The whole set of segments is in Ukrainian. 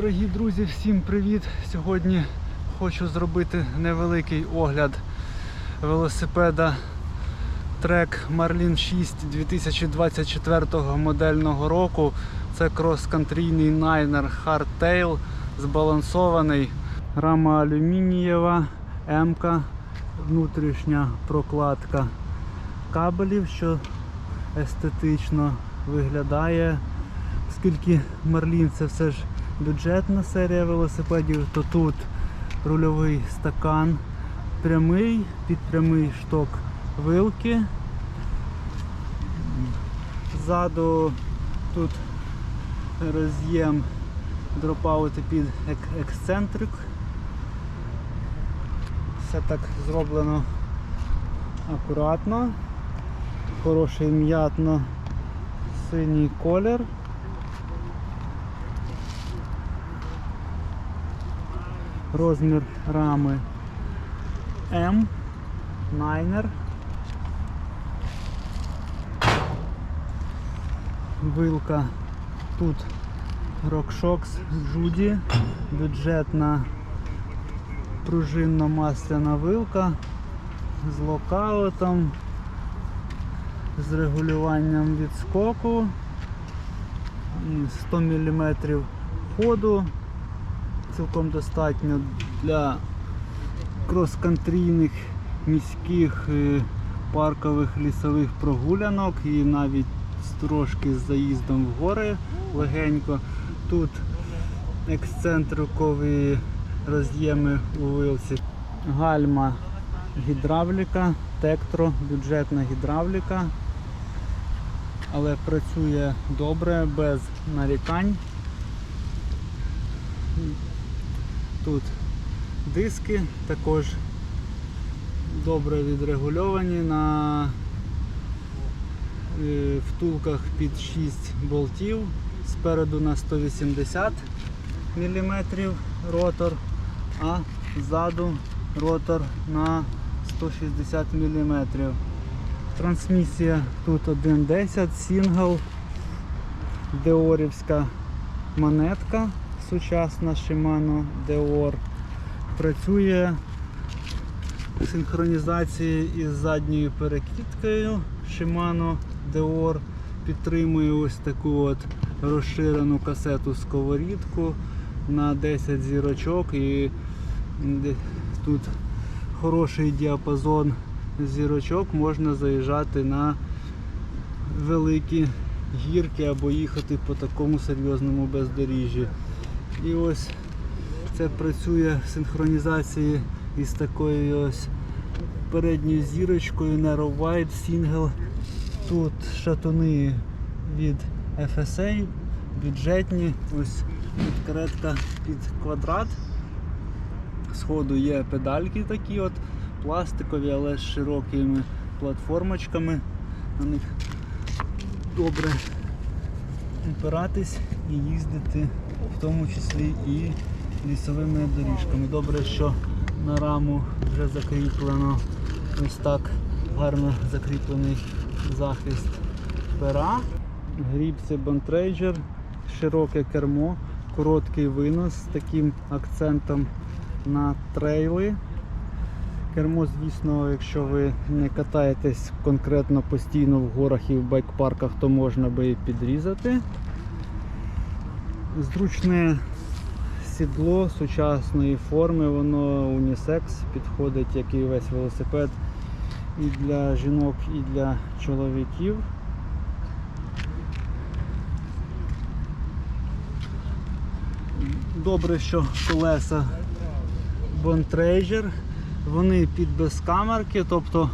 Дорогі друзі, всім привіт! Сьогодні хочу зробити невеликий огляд велосипеда Trek Marlin 6 2024 модельного року. Це крос-кантрійний Niner Hardtail, збалансований. Рама алюмінієва, М-ка, внутрішня прокладка кабелів, що естетично виглядає. Оскільки Марлін це все ж бюджетна серія велосипедів, то тут рульовий стакан прямий, під прямий шток вилки. Ззаду тут роз'єм дропаути під ек- ексцентрик. Все так зроблено акуратно, хороший м'ятно синій колір. Розмір рами М, Найнер. Вилка тут RockShox Judy, бюджетна пружинно-масляна вилка з локаутом, з регулюванням відскоку, 100 мм ходу, цілком достатньо для крос-кантрійних міських е, паркових лісових прогулянок і навіть трошки з заїздом в гори легенько. Тут ексцентрикові роз'єми у вилці. Гальма гідравліка, тектро, бюджетна гідравліка, але працює добре, без нарікань. Тут диски також добре відрегульовані на е, втулках під 6 болтів, спереду на 180 мм ротор, а ззаду ротор на 160 мм. Трансмісія тут 1.10 сингл, деорівська монетка сучасна Shimano Deor. Працює в синхронізації із задньою перекидкою Shimano Deor. Підтримує ось таку от розширену касету сковорідку на 10 зірочок і тут хороший діапазон зірочок, можна заїжджати на великі гірки або їхати по такому серйозному бездоріжжі. І ось це працює в синхронізації із такою ось передньою зірочкою Narrow Wide Single. Тут шатуни від FSA, бюджетні, ось підкаретка під квадрат. Сходу є педальки такі от, пластикові, але з широкими платформочками. На них добре опиратись і їздити, в тому числі і лісовими доріжками. Добре, що на раму вже закріплено ось так гарно закріплений захист пера. Грібці Bontrager, широке кермо, короткий винос з таким акцентом на трейли. Кермо, звісно, якщо ви не катаєтесь конкретно постійно в горах і в байк-парках, то можна би і підрізати. Зручне сідло сучасної форми, воно унісекс, підходить, як і весь велосипед, і для жінок, і для чоловіків. Добре, що колеса Bontrager, вони під безкамерки, тобто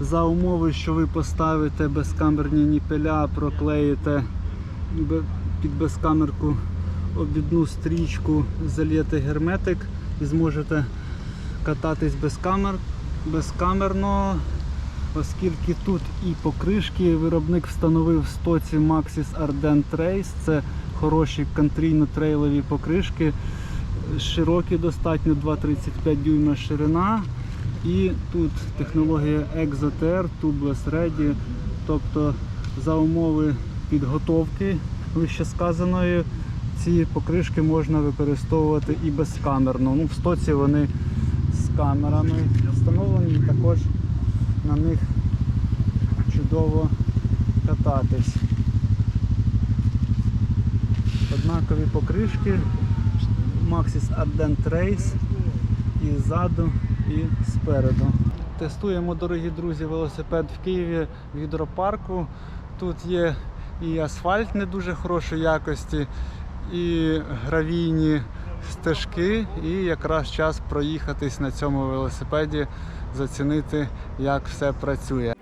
за умови, що ви поставите безкамерні ніпеля, проклеїте під безкамерку обідну стрічку, зальєте герметик і зможете кататись без камер, безкамерно, оскільки тут і покришки виробник встановив в стоці Maxis Ardent Race. Це хороші контрійно-трейлові покришки, широкі достатньо 2,35 дюйма ширина. І тут технологія ExoTer, Tubeless Ready, тобто за умови підготовки вище сказаної ці покришки можна використовувати і безкамерно. Ну, в стоці вони з камерами встановлені також на них чудово кататись. Однакові покришки Maxis Ardent Race і ззаду, і спереду. Тестуємо, дорогі друзі, велосипед в Києві в гідропарку. Тут є і асфальт не дуже хорошої якості, і гравійні стежки, і якраз час проїхатись на цьому велосипеді, зацінити, як все працює.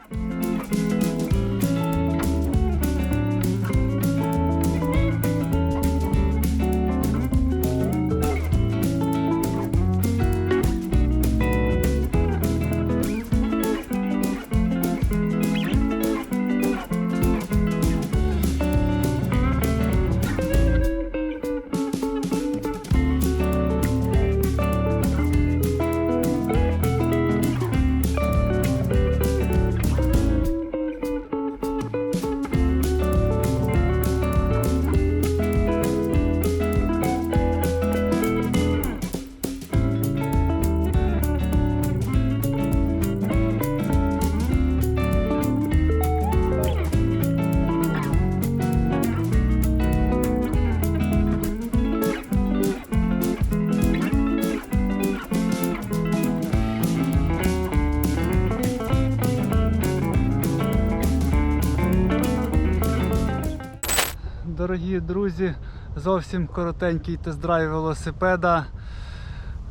Дорогі друзі, зовсім коротенький тест-драйв велосипеда.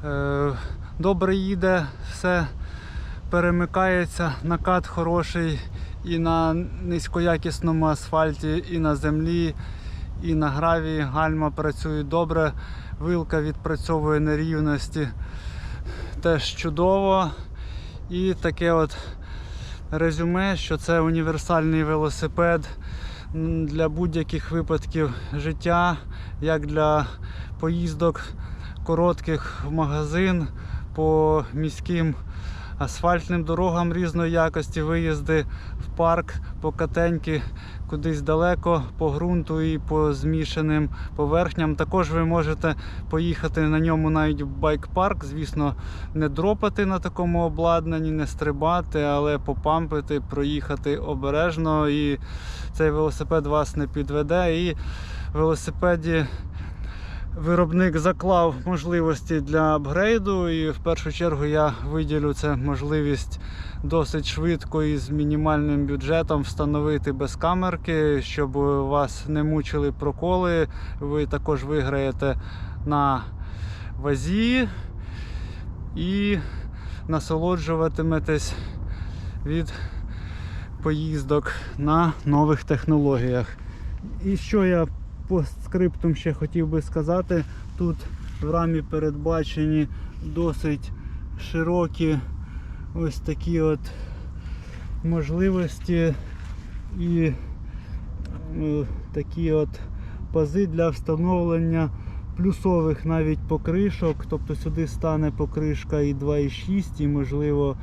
Е, Добре їде, все перемикається, накат хороший і на низькоякісному асфальті, і на землі, і на гравії. Гальма працюють добре, вилка відпрацьовує нерівності. Теж чудово. І таке от резюме, що це універсальний велосипед для будь-яких випадків життя, як для поїздок коротких в магазин по міським асфальтним дорогам різної якості, виїзди в парк по катеньки, кудись далеко по ґрунту і по змішаним поверхням. Також ви можете поїхати на ньому навіть в байк-парк, звісно, не дропати на такому обладнанні, не стрибати, але попампити, проїхати обережно. І цей велосипед вас не підведе. І велосипеді виробник заклав можливості для апгрейду, і в першу чергу я виділю це можливість досить швидко і з мінімальним бюджетом встановити без камерки, щоб вас не мучили проколи. Ви також виграєте на вазі і насолоджуватиметесь від поїздок на нових технологіях. І що я по скриптум ще хотів би сказати, тут в рамі передбачені досить широкі ось такі от можливості і е, такі от пази для встановлення плюсових навіть покришок. Тобто сюди стане покришка і 2,6, і можливо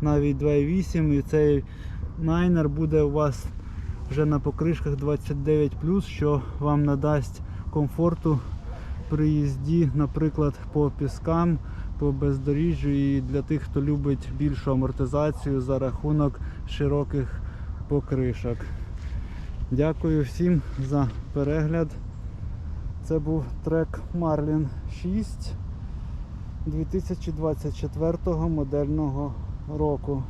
навіть 2,8. І цей найнер буде у вас вже на покришках 29 що вам надасть комфорту при їзді, наприклад, по піскам, по бездоріжжю і для тих, хто любить більшу амортизацію за рахунок широких покришок. Дякую всім за перегляд. Це був трек Marlin 6 2024 модельного року.